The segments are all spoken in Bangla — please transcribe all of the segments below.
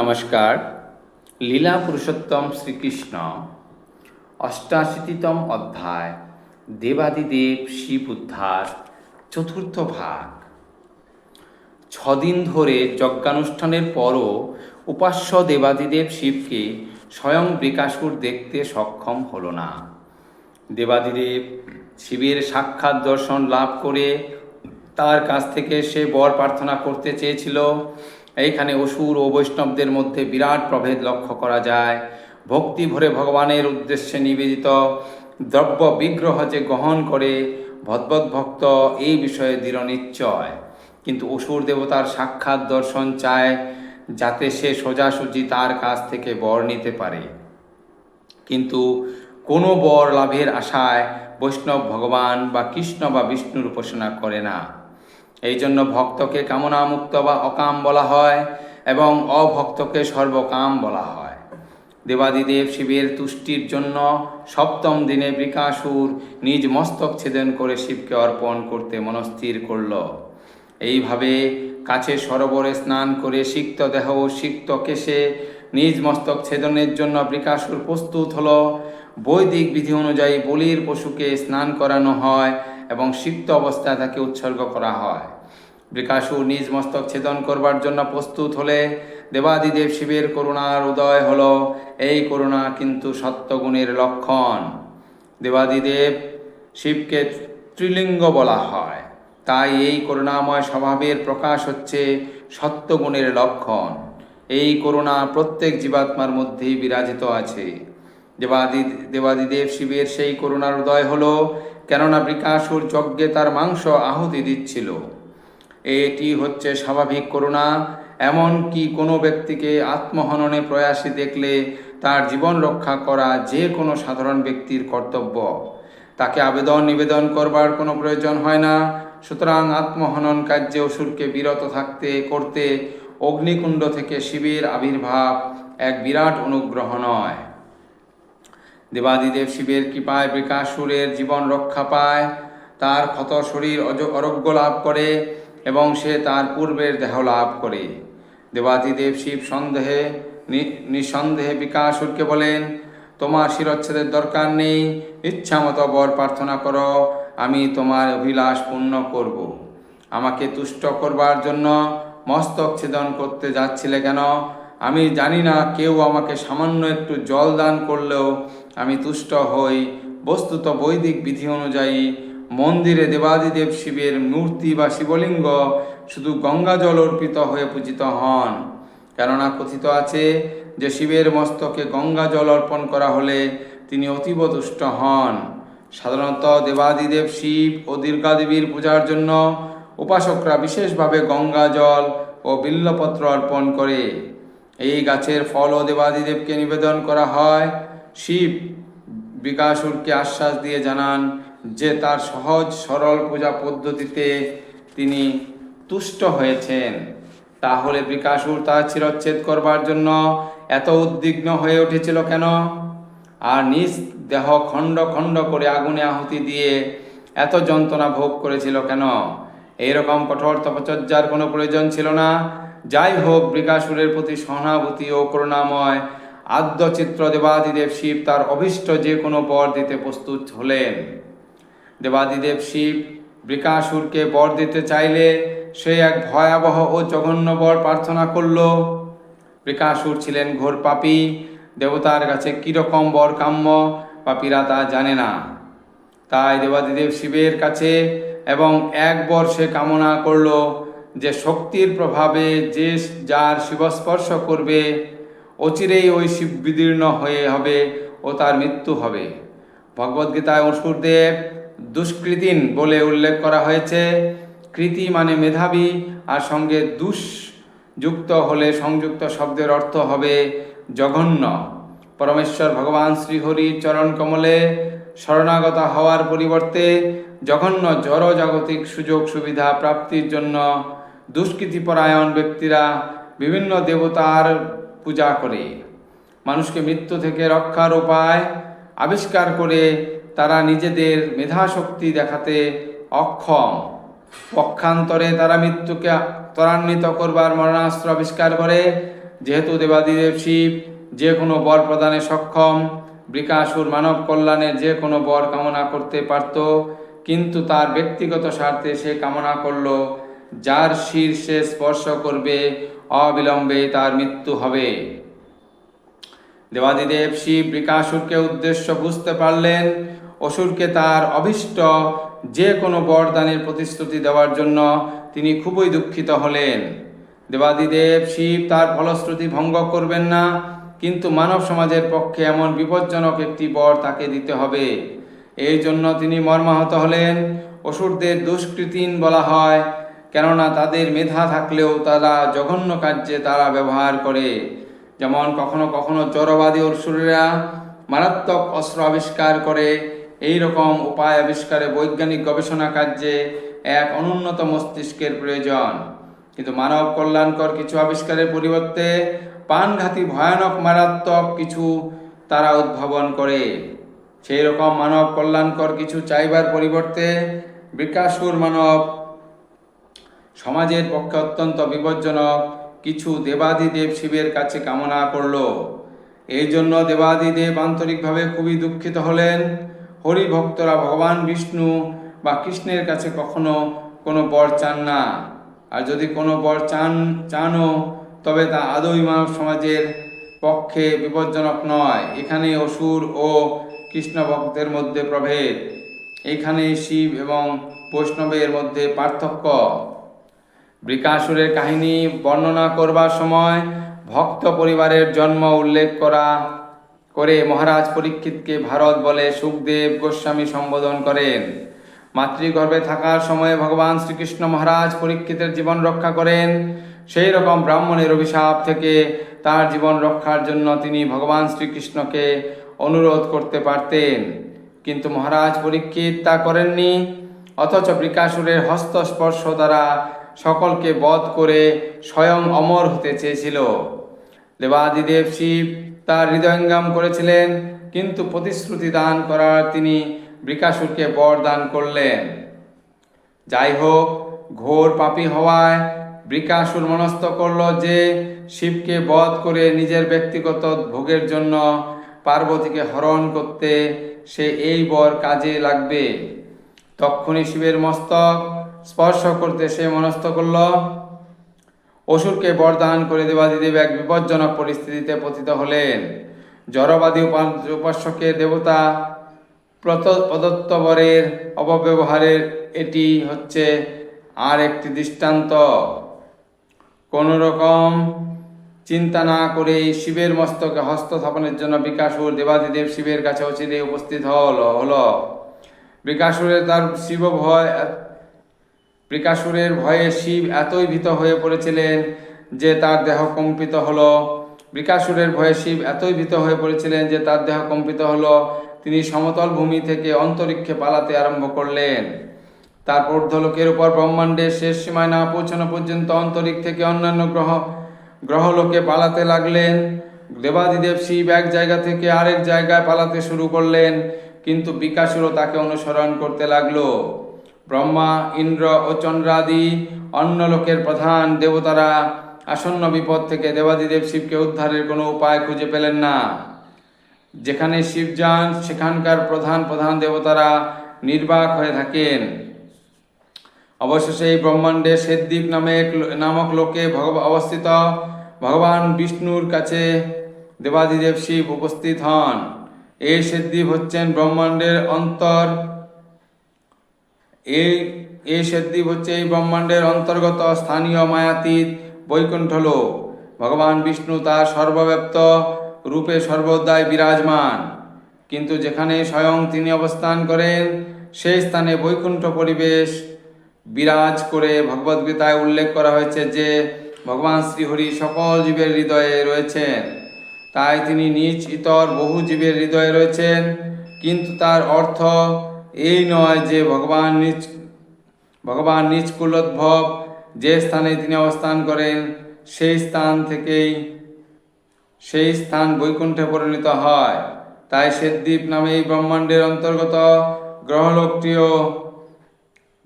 নমস্কার। লীলা পুরুষোত্তম শ্রীকৃষ্ণ, অষ্টাশীতিতম অধ্যায়, দেবাদিদেব শিব উদ্ধার চতুর্থ ভাগ। ছদিন ধরে যজ্ঞানুষ্ঠানের পরও উপাস্য দেবাদিদেব শিবকে স্বয়ং বিকাশুর দেখতে সক্ষম হল না। দেবাদিদেব শিবের সাক্ষাৎ দর্শন লাভ করে তার কাছ থেকে সে বর প্রার্থনা করতে চেয়েছিল। এইখানে অসুর ও বৈষ্ণবদের মধ্যে বিরাট প্রভেদ লক্ষ্য করা যায়। ভক্তি ভরে ভগবানের উদ্দেশ্যে নিবেদিত দ্রব্য বিগ্রহ যে গ্রহণ করে ভদ্বদ ভক্ত এই বিষয়ে দৃঢ় নিশ্চয়। কিন্তু অসুর দেবতার সাক্ষাৎ দর্শন চায় যাতে সে সোজাসুজি তার কাছ থেকে বর নিতে পারে। কিন্তু কোনো বর লাভের আশায় বৈষ্ণব ভগবান বা কৃষ্ণ বা বিষ্ণুর উপাসনা করে না। এই জন্য ভক্তকে কামনামুক্ত বা অকাম বলা হয় এবং অভক্তকে সর্বকাম বলা হয়। দেবাদিদেব শিবের তুষ্টির জন্য সপ্তম দিনে বৃকাসুর নিজ মস্তক ছেদন করে শিবকে অর্পণ করতে মনস্থির করল। এইভাবে কাছে সরোবরে স্নান করে সিক্ত দেহ ও সিক্ত কেশে নিজ মস্তক ছেদনের জন্য বৃকাসুর প্রস্তুত হল। বৈদিক বিধি অনুযায়ী বলির পশুকে স্নান করানো হয় এবং সিক্ত অবস্থায় তাকে উৎসর্গ করা হয়। বৃকাসুর নিজ মস্তক ছেদন করবার জন্য প্রস্তুত হলে দেবাদিদেব শিবের করুণার উদয় হল। এই করুণা কিন্তু সত্যগুণের লক্ষণ। দেবাদিদেব শিবকে ত্রিলিঙ্গ বলা হয়। তাই এই করুণাময় স্বভাবের প্রকাশ হচ্ছে সত্যগুণের লক্ষণ। এই করুণা প্রত্যেক জীবাত্মার মধ্যেই বিরাজিত আছে। দেবাদি, দেবাদিদেব শিবের সেই করুণার উদয় হলো। কেননা বৃকাসুর যজ্ঞে তার মাংস আহুতি দিচ্ছিল। এটি হচ্ছে স্বাভাবিক করুণা, এমন কি কোনো ব্যক্তিকে আত্মহননে প্রয়াসী দেখলে তার জীবন রক্ষা করা যে কোনো সাধারণ ব্যক্তির কর্তব্য। তাকে আবেদন নিবেদন করবার কোনো প্রয়োজন হয় না। সুতরাং আত্মহনন কার্যে অসুরকে বিরত থাকতে, করতে অগ্নিকুণ্ড থেকে শিবের আবির্ভাব এক বিরাট অনুগ্রহ নয়। দেবাদিদেব শিবের কৃপায় বিকাশুরের জীবন রক্ষা পায়, তার ক্ষত শরীর আরোগ্য লাভ করে এবং সে তার পূর্বের দেহ লাভ করে দেবাদিদেব শিব সন্দেহে নিঃসন্দেহে বিকাশুরকে বলেন, তোমার শিরচ্ছেদের দরকার নেই ইচ্ছামতো বর প্রার্থনা করো, আমি তোমার অভিলাষ পূর্ণ করব। আমাকে তুষ্ট করবার জন্য মস্তক ছেদন করতে যাচ্ছিলে কেন আমি জানি না কেউ আমাকে সামান্য একটু জল দান করলেও আমি তুষ্ট হই। বস্তুত বৈদিক বিধি অনুযায়ী মন্দিরে দেবাদিদেব শিবের মূর্তি বা শিবলিঙ্গ শুধু গঙ্গা জল অর্পিত হয়ে পূজিত হন। কেননা কথিত আছে যে শিবের মস্তকে গঙ্গা জল অর্পণ করা হলে তিনি অতীব তুষ্ট হন। সাধারণত দেবাদিদেব শিব ও দুর্গাদেবীর পূজার জন্য উপাসকরা বিশেষভাবে গঙ্গা জল ও বিল্লপত্র অর্পণ করে। এই গাছের ফলও দেবাদিদেবকে নিবেদন করা হয়। শিব বিকাশুরকে আশ্বাস দিয়ে জানান যে তার সহজ, সরল পূজা পদ্ধতিতে তিনি তুষ্ট হয়েছেন। তাহলে বিকাশুর তার চিরচ্ছেদ করবার জন্য এত উদ্বিগ্ন হয়ে উঠেছিল কেন? আর নিজ দেহ খণ্ড খণ্ড করে আগুনে আহুতি দিয়ে এত যন্ত্রণা ভোগ করেছিল কেন? এইরকম কঠোর তপচর্যার কোনো প্রয়োজন ছিল না। যাই হোক, বিকাশুরের প্রতি সহানুভূতি ও করুণাময় আদ্যচিত্র দেবাদিদেব শিব তার অভীষ্ট যে কোনো বর দিতে প্রস্তুত হলেন। দেবাদিদেব শিব বৃকাসুরকে বর দিতে চাইলে সে এক ভয়াবহ ও জঘন্য বর প্রার্থনা করল। বৃকাসুর ছিলেন ঘোর পাপী, দেবতার কাছে কীরকম বর কাম্য পাপীরা তা জানে না। তাই দেবাদিদেব শিবের কাছে এবং এক বর সে কামনা করল যে শক্তির প্রভাবে যে যার শিবস্পর্শ করবে অচিরেই ওই শিব বিদীর্ণ হয়ে হবে ও তার মৃত্যু হবে। ভগবদ্গীতায় অসুরদেব দুষ্কৃতিন বলে উল্লেখ করা হয়েছে। কৃতি মানে মেধাবী আর সঙ্গে দুষ যুক্ত হলে সংযুক্ত শব্দের অর্থ হবে জঘন্য। পরমেশ্বর ভগবান শ্রীহরির চরণ কমলে শরণাগত হওয়ার পরিবর্তে জঘন্য জড় জাগতিক সুযোগ সুবিধা প্রাপ্তির জন্য দুষ্কৃতিপরায়ণ ব্যক্তিরা বিভিন্ন দেবতার পূজা করে। মানুষকে মৃত্যু থেকে রক্ষার উপায় আবিষ্কার করে তারা নিজেদের মেধাশক্তি দেখাতে অক্ষম। পক্ষান্তরে তারা মৃত্যুকে ত্বরান্বিত করবার মরণাস্ত্র আবিষ্কার করে। যেহেতু দেবাদিদেব শিব যে কোনো বর প্রদানে সক্ষম বৃকাসুর মানব কল্যাণের যে কোনো বর কামনা করতে পারত, কিন্তু তার ব্যক্তিগত স্বার্থে সে কামনা করল, যার শীর্ষে স্পর্শ করবে অবিলম্বে তার মৃত্যু হবে। দেবাদিদেব শিব বৃকাসুরকে উদ্দেশ্য বুঝতে পারলেন, অসুরকে তার অভিষ্ট যে কোনো বরদানের প্রতিশ্রুতি দেওয়ার জন্য তিনি খুবই দুঃখিত হলেন। দেবাদিদেব শিব তার ফলশ্রুতি ভঙ্গ করবেন না, কিন্তু মানব সমাজের পক্ষে এমন বিপজ্জনক একটি বর তাকে দিতে হবে। এই জন্য তিনি মর্মাহত হলেন। অসুরদের দুষ্কৃতিন বলা হয় কেননা তাদের মেধা থাকলেও তারা জঘন্য কার্যে তারা ব্যবহার করে। যেমন কখনো কখনো জড়বাদী অসুরেরা মারাত্মক অস্ত্র আবিষ্কার করে। এই রকম উপায় আবিষ্কারে বৈজ্ঞানিক গবেষণা কার্যে এক অনুন্নত মস্তিষ্কের প্রয়োজন। কিন্তু মানব কল্যাণকর কিছু আবিষ্কারের পরিবর্তে প্রাণঘাতী, ভয়ানক, মারাত্মক কিছু তারা উদ্ভাবন করে। সেই রকম মানব কল্যাণকর কিছু চাইবার পরিবর্তে বিকাশুর মানব সমাজের পক্ষে অত্যন্ত বিপজ্জনক। কিছু দেবাদিদেব শিবের কাছে কামনা করল। এই জন্য দেবাদিদেব আন্তরিকভাবে খুবই দুঃখিত হলেন। হরি ভক্তরা ভগবান বিষ্ণু বা কৃষ্ণের কাছে কখনো কোনো বর চান না। আর যদি কোনো বর চান, চানও, তবে তা আদৌ মানব সমাজের পক্ষে বিপজ্জনক নয়। এখানে অসুর ও কৃষ্ণ ভক্তের মধ্যে প্রভেদ। এইখানে শিব এবং বৈষ্ণবের মধ্যে পার্থক্য। বৃকাসুরের কাহিনী বর্ণনা করবার সময় ভক্ত পরিবারের জন্ম উল্লেখ করা করে মহারাজ পরীক্ষিতকে ভারত বলে সুখদেব গোস্বামী সম্বোধন করেন। মাতৃগর্ভে থাকার সময়ে ভগবান শ্রীকৃষ্ণ মহারাজ পরীক্ষিতের জীবন রক্ষা করেন। সেই রকম ব্রাহ্মণের অভিশাপ থেকে তার জীবন রক্ষার জন্য তিনি ভগবান শ্রীকৃষ্ণকে অনুরোধ করতে পারতেন। কিন্তু মহারাজ পরীক্ষিত তা করেননি, অথচ বিকাশুরের হস্তস্পর্শ দ্বারা সকলকে বধ করে স্বয়ং অমর হতে চেয়েছিল। দেবাদিদেব শিব তার হৃদয়ঙ্গম করেছিলেন, কিন্তু প্রতিশ্রুতি দান করার তিনি বৃকাসুরকে বর দান করলেন। যাই হোক ঘোর পাপী হওয়ায় বৃকাসুর মনস্থ করল যে শিবকে বধ করে নিজের ব্যক্তিগত ভোগের জন্য পার্বতীকে হরণ করতে সে এই বর কাজে লাগবে। তক্ষুনি শিবের মস্তক স্পর্শ করতে সে মনস্থ করল। অসুরকে বরদান করে দেবাদিদেব এক বিপজ্জনক পরিস্থিতিতে পতিত হলেন। জড়বাদী উপা- উপাস্যকে দেবতা প্রদত্ত বরের অপব্যবহারের এটি হচ্ছে আর একটি দৃষ্টান্ত। কোনো রকম চিন্তা না করে শিবের মস্তকে হস্ত স্থাপনের জন্য বিকাশুর দেবাদিদেব শিবের কাছে অচিরে উপস্থিত হল হল। বিকাশুরের তার শিব ভয় বৃকাসুরের ভয়ে শিব এতই ভীত হয়ে পড়েছিলেন যে তার দেহ কম্পিত হলো। বৃকাসুরের ভয়ে শিব এতই ভীত হয়ে পড়েছিলেন যে তার দেহ কম্পিত হলো। তিনি সমতল ভূমি থেকে অন্তরিক্ষে পালাতে আরম্ভ করলেন। তারপর ঊর্ধ্বলোকের উপর ব্রহ্মাণ্ডের শেষ সীমায় না পৌঁছানো পর্যন্ত অন্তরিক থেকে অন্যান্য গ্রহ, গ্রহলোকে পালাতে লাগলেন। দেবাদিদেব শিব এক জায়গা থেকে আরেক জায়গায় পালাতে শুরু করলেন, কিন্তু বিকাশুরও তাকে অনুসরণ করতে লাগল। ব্রহ্মা, ইন্দ্র ও চন্দ্রাদি, অন্য লোকের প্রধান দেবতারা আসন্ন বিপদ থেকে দেবাদিদেব শিবকে উদ্ধারের কোনো উপায় খুঁজে পেলেন না। যেখানে শিব যান, সেখানকার প্রধান প্রধান দেবতারা নির্বাক হয়ে থাকেন। অবশেষে এই ব্রহ্মাণ্ডে শ্বেতদ্বীপ নামে নামক লোকে অবস্থিত ভগবান বিষ্ণুর কাছে দেবাদিদেব শিব উপস্থিত হন। এই শ্বেতদ্বীপ হচ্ছেন ব্রহ্মাণ্ডের অন্তর এই এই শ্বেতদ্বীপ হচ্ছে এই ব্রহ্মাণ্ডের অন্তর্গত স্থানীয় মায়াতীত বৈকুণ্ঠ লোক ভগবান বিষ্ণু তার সর্বব্যাপ্ত রূপে সর্বদাই বিরাজমান। কিন্তু যেখানে স্বয়ং তিনি অবস্থান করেন, সেই স্থানে বৈকুণ্ঠ পরিবেশ বিরাজ করে ভগবদ্গীতায় উল্লেখ করা হয়েছে যে, ভগবান শ্রীহরি সকল জীবের হৃদয়ে রয়েছেন। তাই তিনি নিজ ইতর বহু জীবের হৃদয়ে রয়েছেন, কিন্তু তার অর্থ এই নয় যে ভগবান নিজ ভগবান নিজ কুলোদ্ভব যে স্থানে তিনি অবস্থান করেন, সেই স্থান থেকেই, সেই স্থান বৈকুণ্ঠে পরিণত হয়। তাই শ্বেতদ্বীপ নামে এই ব্রহ্মাণ্ডের অন্তর্গত গ্রহলোকটিও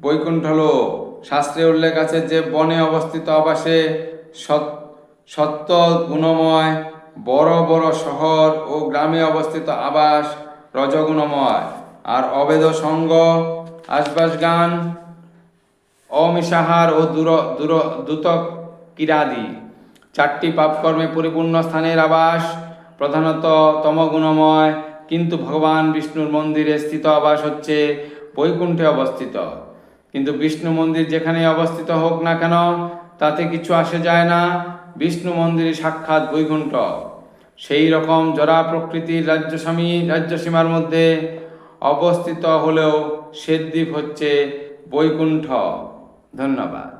বৈকুণ্ঠ লোক শাস্ত্রে উল্লেখ আছে যে বনে অবস্থিত আবাসে সত্য গুণময় বড় বড় শহর ও গ্রামে অবস্থিত আবাস রজগুণময়। আর অবেদ সঙ্গ, আশবাস গান অমিসাহার ও দূর দূর দ্রুত কিরাদি। চারটি পাপকর্মে পরিপূর্ণ স্থানের আবাস, প্রধানত তমগুণময়, কিন্তু ভগবান বিষ্ণুর মন্দিরে স্থিত আবাস হচ্ছে বৈকুণ্ঠে অবস্থিত। কিন্তু বিষ্ণু মন্দির যেখানে অবস্থিত হোক না কেন, তাতে কিছু আসে যায় না, বিষ্ণু মন্দিরে সাক্ষাৎ বৈকুণ্ঠ। সেই রকম জরা প্রকৃতির রাজ্যস্বামী রাজ্যসীমার মধ্যে অবস্থিত হলেও শ্বেতদ্বীপ হচ্ছে বৈকুণ্ঠ। ধন্যবাদ।